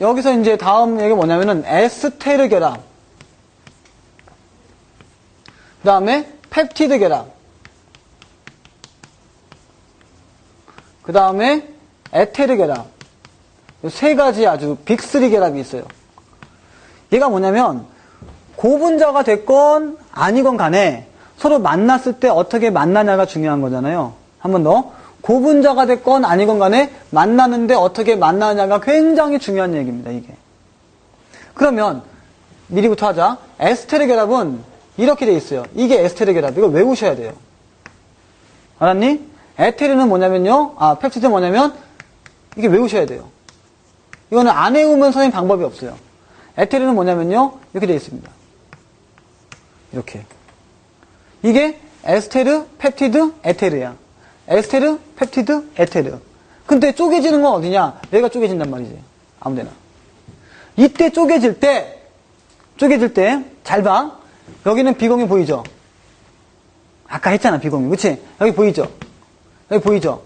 여기서 이제 다음 얘기가 뭐냐면은 에스테르 결합. 그 다음에 펩티드 결합. 그 다음에 에테르. 이세 가지 아주 빅3 결합이 있어요. 얘가 뭐냐면 고분자가 됐건 아니건 간에 서로 만났을 때 어떻게 만나냐가 중요한 거잖아요. 한 번 더. 고분자가 됐건 아니건 간에 만나는데 어떻게 만나냐가 굉장히 중요한 얘기입니다, 이게. 그러면 미리부터 하자. 에스테르 결합은 이렇게 돼 있어요. 이게 에스테르 결합. 이걸 외우셔야 돼요. 알았니? 에테르는 뭐냐면요. 아, 펩티드는 뭐냐면 이게 외우셔야 돼요. 이거는 안 외우면 선생님 방법이 없어요. 에테르는 뭐냐면요. 이렇게 돼 있습니다. 이렇게. 이게 에스테르, 펩티드, 에테르야. 에스테르, 펩티드, 에테르. 근데 쪼개지는 건 어디냐? 얘가 쪼개진단 말이지. 아무데나. 이때 쪼개질 때, 쪼개질 때, 잘 봐. 여기는 비공이 보이죠? 아까 했잖아, 비공이. 그치? 여기 보이죠? 여기 보이죠?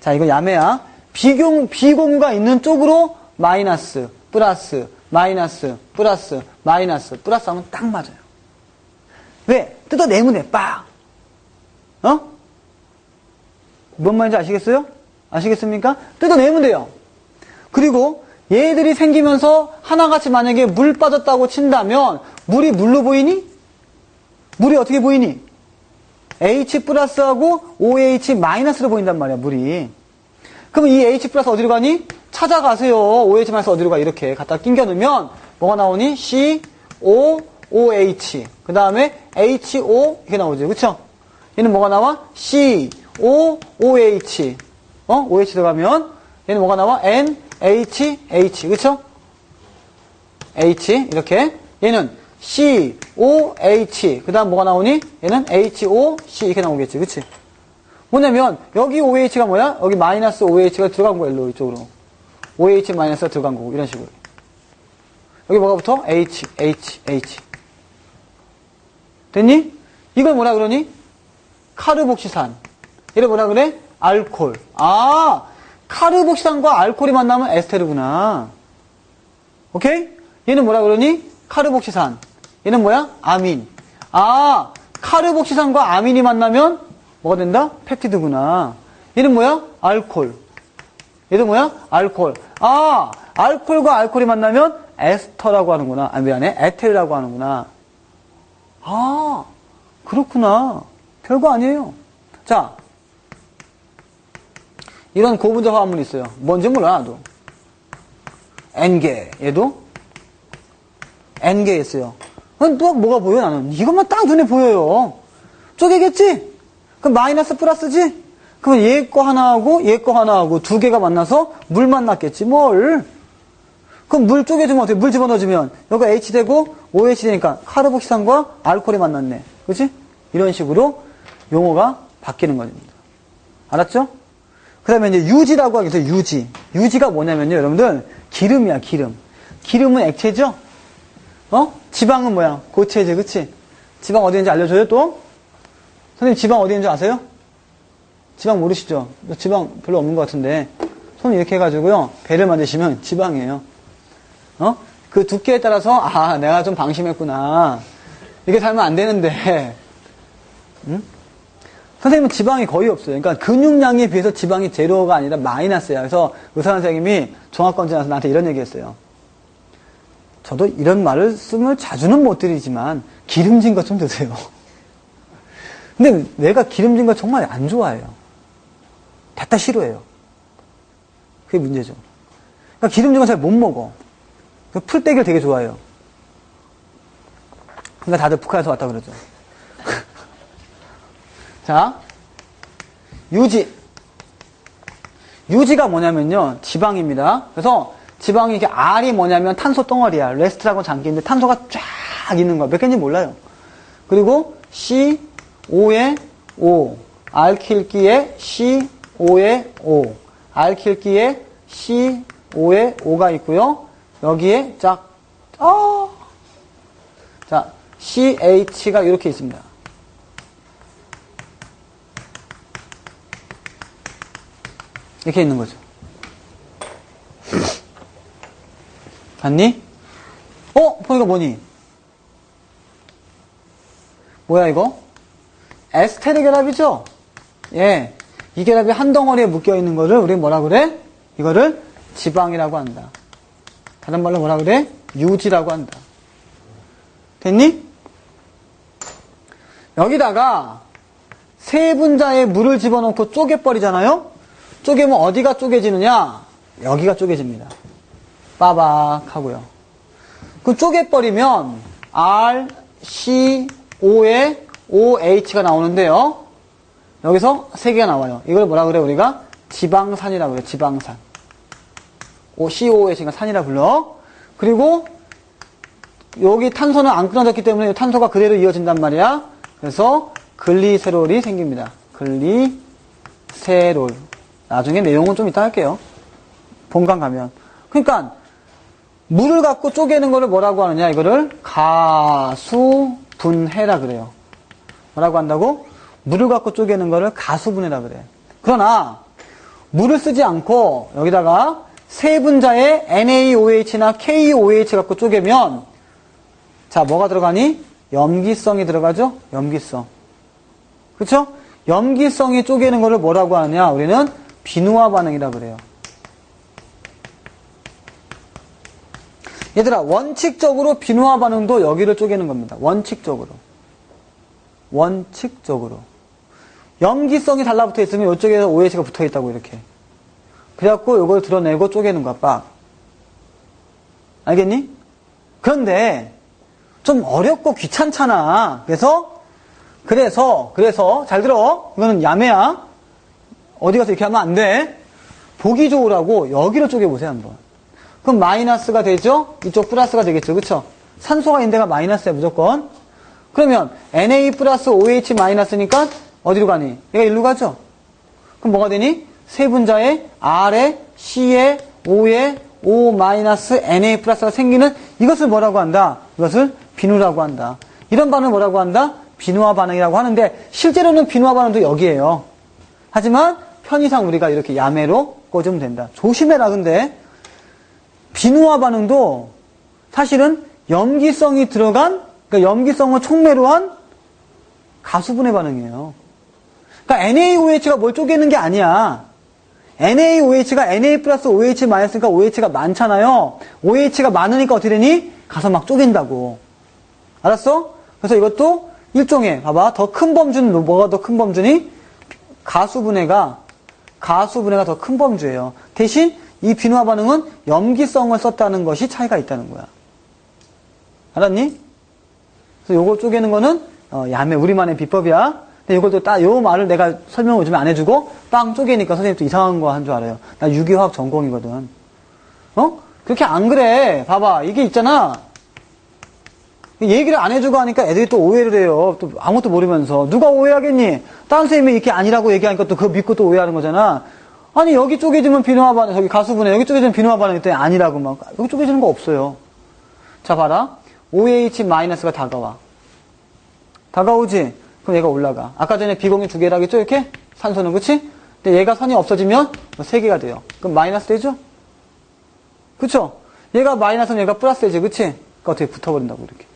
자, 이거 야매야. 비공, 비공가 있는 쪽으로 마이너스, 플러스, 마이너스, 플러스, 마이너스, 플러스 하면 딱 맞아요. 왜? 뜯어내면 돼, 빡! 어? 뭔 말인지 아시겠어요? 아시겠습니까? 뜯어내면 돼요. 그리고 얘들이 생기면서 하나같이 만약에 물 빠졌다고 친다면 물이 물로 보이니? 물이 어떻게 보이니? H 플러스하고 OH 마이너스로 보인단 말이야, 물이. 그럼 이 H 플러스 어디로 가니? 찾아가세요. OH 마이너스 어디로 가? 이렇게 갖다 끼겨 넣으면 뭐가 나오니? C, O, OH. 그 다음에 HO 이렇게 나오죠. 그쵸? 얘는 뭐가 나와? C, O, OH. 어? OH 들어가면 얘는 뭐가 나와? N, H, H. 그쵸? H 이렇게 얘는 C, O, H 그 다음 뭐가 나오니? 얘는 H, O, C 이렇게 나오겠지 그치? 뭐냐면 여기 OH가 뭐야? 여기 마이너스 OH가 들어간 거야 일로 이쪽으로 OH 마이너스가 들어간 거고 이런 식으로 여기 뭐가 붙어? H, H, H 됐니? 이걸 뭐라 그러니? 카르복시산 얘를 뭐라 그래? 알콜 아 카르복시산과 알콜이 만나면 에스테르구나 오케이? 얘는 뭐라 그러니? 카르복시산. 얘는 뭐야? 아민. 아, 카르복시산과 아민이 만나면 뭐가 된다? 펩티드구나. 얘는 뭐야? 알콜. 얘도 뭐야? 알콜. 아, 알콜과 알콜이 만나면 에스터라고 하는구나. 아, 미안해. 에테르라고 하는구나. 아, 그렇구나. 별거 아니에요. 자, 이런 고분자 화합물이 있어요. 뭔지 몰라, 나도. N개. 얘도 N개 있어요. 그럼 또 뭐가 보여, 나는? 이것만 딱 눈에 보여요. 쪼개겠지? 그럼 마이너스 플러스지? 그러면 얘거 하나하고 얘 거 하나하고 두 개가 만나서 물 만났겠지, 뭘. 그럼 물 쪼개주면 어떻게, 물 집어넣어주면 여기가 H 되고 OH 되니까 카르복시산과 알코올이 만났네. 그치? 이런 식으로 용어가 바뀌는 겁니다. 알았죠? 그 다음에 이제 유지라고 하겠어요, 유지. 유지가 뭐냐면요, 여러분들. 기름이야, 기름. 기름은 액체죠? 어? 지방은 뭐야? 고체지, 그치? 지방 어디 있는지 알려줘요, 또? 선생님, 지방 어디 있는지 아세요? 지방 모르시죠? 지방 별로 없는 것 같은데. 손 이렇게 해가지고요, 배를 만드시면 지방이에요. 어? 그 두께에 따라서, 아, 내가 좀 방심했구나. 이렇게 살면 안 되는데. 응? 선생님은 지방이 거의 없어요. 그러니까 근육량에 비해서 지방이 제로가 아니라 마이너스야. 그래서 의사 선생님이 종합검진에서 나한테 이런 얘기 했어요. 저도 이런 말씀을 자주는 못 드리지만 기름진 것 좀 드세요. 근데 내가 기름진 거 정말 안 좋아해요. 됐다 싫어해요. 그게 문제죠. 그러니까 기름진 거 잘 못 먹어. 풀떼기를 되게 좋아해요. 그러니까 다들 북한에서 왔다 그러죠. 자, 유지. 유지가 뭐냐면요, 지방입니다. 그래서 지방이 이게 R이 뭐냐면 탄소 덩어리야. 레스트라고 장기인데 탄소가 쫙 있는 거야. 몇 개인지 몰라요. 그리고 C, O에 O. 알킬기에 C, O에 O. 알킬기에 C, O에 O가 있고요. 여기에 짝, 어. 자, CH가 이렇게 있습니다. 이렇게 있는 거죠. 봤니? 어? 보니까 뭐니? 뭐야 이거? 에스테르 결합이죠? 예. 이 결합이 한 덩어리에 묶여 있는 거를 우리 뭐라 그래? 이거를 지방이라고 한다. 다른 말로 뭐라 그래? 유지라고 한다. 됐니? 여기다가 세 분자에 물을 집어넣고 쪼개버리잖아요? 쪼개면 어디가 쪼개지느냐? 여기가 쪼개집니다. 빠박 하고요. 그 쪼개버리면 R, C, O에 OH가 나오는데요. 여기서 세 개가 나와요. 이걸 뭐라 그래 우리가? 지방산이라고 그래 지방산. O, COH가 산이라 불러. 그리고 여기 탄소는 안 끊어졌기 때문에 탄소가 그대로 이어진단 말이야. 그래서 글리세롤이 생깁니다. 글리세롤. 나중에 내용은 좀 이따 할게요. 본관 가면. 그러니까 물을 갖고 쪼개는 거를 뭐라고 하느냐 이거를 가수분해라 그래요. 뭐라고 한다고? 물을 갖고 쪼개는 거를 가수분해라 그래. 그러나 물을 쓰지 않고 여기다가 세 분자의 NaOH나 KOH 갖고 쪼개면 자 뭐가 들어가니? 염기성이 들어가죠? 염기성. 그렇죠? 염기성이 쪼개는 거를 뭐라고 하느냐? 우리는 비누화 반응이라 그래요. 얘들아 원칙적으로 비누화 반응도 여기를 쪼개는 겁니다. 원칙적으로. 원칙적으로. 염기성이 달라붙어 있으면 이쪽에 OH가 붙어 있다고 이렇게. 그래갖고 이걸 드러내고 쪼개는 거야, 빡. 알겠니? 그런데 좀 어렵고 귀찮잖아. 그래서 그래서 그래서 잘 들어. 이거는 야매야. 어디 가서 이렇게 하면 안 돼. 보기 좋으라고 여기로 쪼개 보세요 한번. 그럼 마이너스가 되죠? 이쪽 플러스가 되겠죠, 그렇죠? 산소가 있는 데가 마이너스야 무조건. 그러면 Na 플러스 OH 마이너스니까 어디로 가니? 얘가 일로 가죠? 그럼 뭐가 되니? 세 분자에 R에 C에 O에 O 마이너스 Na 플러스가 생기는 이것을 뭐라고 한다? 이것을 비누라고 한다. 이런 반응을 뭐라고 한다? 비누화 반응이라고 하는데 실제로는 비누화 반응도 여기에요. 하지만 편의상 우리가 이렇게 야매로 꽂으면 된다. 조심해라 근데 비누화 반응도 사실은 염기성이 들어간 그러니까 염기성을 촉매로 한 가수분해 반응이에요. 그러니까 NaOH가 뭘 쪼개는 게 아니야. NaOH가 Na 플러스 OH 마이너스니까 OH가 많잖아요. OH가 많으니까 어떻게 되니? 가서 막 쪼갠다고. 알았어? 그래서 이것도 일종의 봐봐 더 큰 범주는 뭐가 더 큰 범주니? 가수분해가 가수분해가 더 큰 범주예요. 대신 이 비누화 반응은 염기성을 썼다는 것이 차이가 있다는 거야. 알았니? 그래서 요거 쪼개는 거는 어, 야매 우리만의 비법이야. 근데 이것도 딱요 말을 내가 설명을 요즘에 안 해주고 빵 쪼개니까 선생님 또 이상한 거 한 줄 알아요. 나 유기화학 전공이거든. 어? 그렇게 안 그래. 봐봐 이게 있잖아. 얘기를 안 해주고 하니까 애들이 또 오해를 해요. 또 아무것도 모르면서. 누가 오해하겠니? 다른 선생님이 이렇게 아니라고 얘기하니까 또 그거 믿고 또 오해하는 거잖아. 아니, 여기 쪼개지면 비누화 반응, 저기 가수분해, 여기 쪼개지면 비누화 반응 했더니 아니라고 막. 여기 쪼개지는 거 없어요. 자, 봐라. OH 마이너스가 다가와. 다가오지? 그럼 얘가 올라가. 아까 전에 비공유 두 개라겠죠? 이렇게? 산소는, 그치? 근데 얘가 선이 없어지면 뭐세 개가 돼요. 그럼 마이너스 되죠? 그쵸? 얘가 마이너스는 얘가 플러스 되지, 그치? 그러니까 어떻게 붙어버린다고, 이렇게.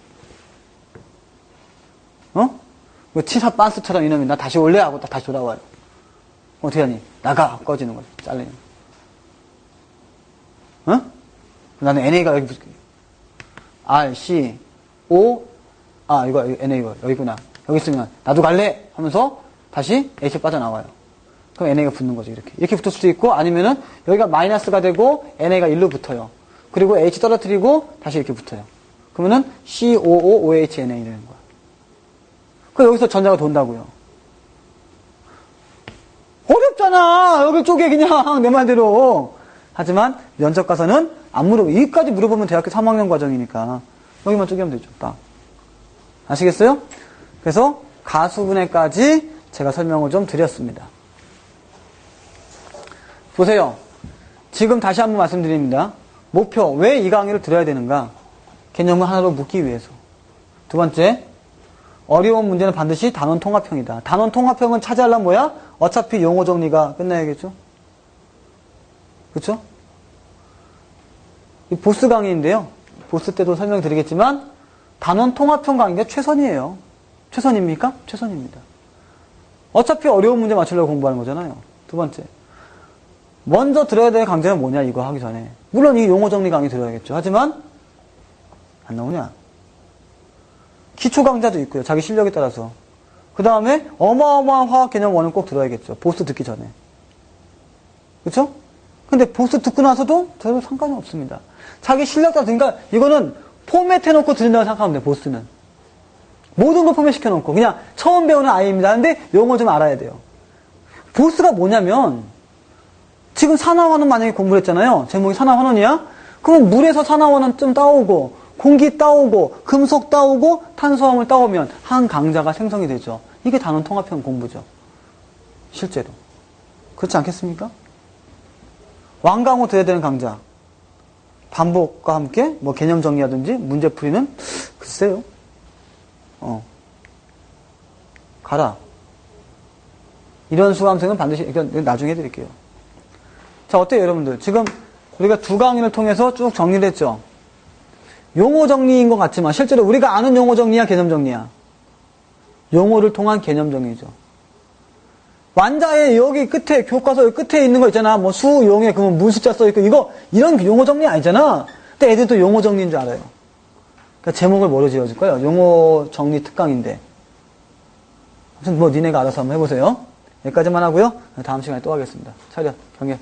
어? 뭐 치사 빤스처럼 이놈이 나 다시 올래 하고 다시 돌아와요. 어떻게 하니? 나가 꺼지는 거지. 잘리는. 어? 나는 NA가 여기 붙게. R, C, O, 아 이거 NA 이거 여기구나. 여기 있으면 나도 갈래 하면서 다시 H 빠져나와요. 그럼 NA가 붙는 거죠 이렇게. 이렇게 붙을 수도 있고 아니면은 여기가 마이너스가 되고 NA가 1로 붙어요. 그리고 H 떨어뜨리고 다시 이렇게 붙어요. 그러면은 COO, OH, NA 되는 거야. 그 여기서 전자가 돈다고요. 어렵잖아. 여기 쪼개 그냥 내 말대로. 하지만 면접 가서는 안 물어보. 여기까지 물어보면 대학교 3학년 과정이니까 여기만 쪼개면 되죠. 딱. 아시겠어요? 그래서 가수분해까지 제가 설명을 좀 드렸습니다. 보세요. 지금 다시 한번 말씀드립니다. 목표, 왜 이 강의를 들어야 되는가? 개념을 하나로 묻기 위해서. 두 번째, 어려운 문제는 반드시 단원 통합형이다. 단원 통합형은 차지하려면 뭐야? 어차피 용어 정리가 끝나야겠죠? 그쵸? 이 보스 강의인데요. 보스 때도 설명드리겠지만 단원 통합형 강의가 최선이에요. 최선입니까? 최선입니다. 어차피 어려운 문제 맞추려고 공부하는 거잖아요. 두 번째. 먼저 들어야 될 강좌는 뭐냐, 이거 하기 전에. 물론 이 용어 정리 강의 들어야겠죠. 하지만, 안 나오냐? 기초 강좌도 있고요. 자기 실력에 따라서. 그 다음에 어마어마한 화학 개념 원은 꼭 들어야겠죠. 보스 듣기 전에. 그쵸? 근데 보스 듣고 나서도 저도 상관이 없습니다. 자기 실력 따라, 그러니까 이거는 포맷 해놓고 들린다고 생각하면 돼, 보스는. 모든 걸 포맷 시켜놓고. 그냥 처음 배우는 아이입니다. 근데 용어 좀 알아야 돼요. 보스가 뭐냐면, 지금 산화환원 만약에 공부를 했잖아요. 제목이 산화환원이야? 그럼 물에서 산화환원 좀 따오고, 공기 따오고, 금속 따오고, 탄수화물 따오면 한 강자가 생성이 되죠. 이게 단원 통합형 공부죠. 실제로. 그렇지 않겠습니까? 왕강호 들어야 되는 강좌. 반복과 함께 뭐 개념 정리하든지 문제 풀이는 글쎄요. 어. 가라. 이런 수강생은 반드시 나중에 해드릴게요. 자 어때요 여러분들? 지금 우리가 두 강의를 통해서 쭉 정리를 했죠. 용어 정리인 것 같지만 실제로 우리가 아는 용어 정리야 개념 정리야. 용어를 통한 개념 정리죠. 완자의 여기 끝에 교과서 끝에 있는 거 있잖아. 뭐 수용에 그러면 문숫자 써 있고 이거 이런 용어 정리 아니잖아. 근데 애들도 용어 정리인 줄 알아요. 그러니까 제목을 뭐로 지어줄 거예요? 용어 정리 특강인데. 아무튼 뭐 니네가 알아서 한번 해보세요. 여기까지만 하고요. 다음 시간에 또 하겠습니다. 차렷 경례.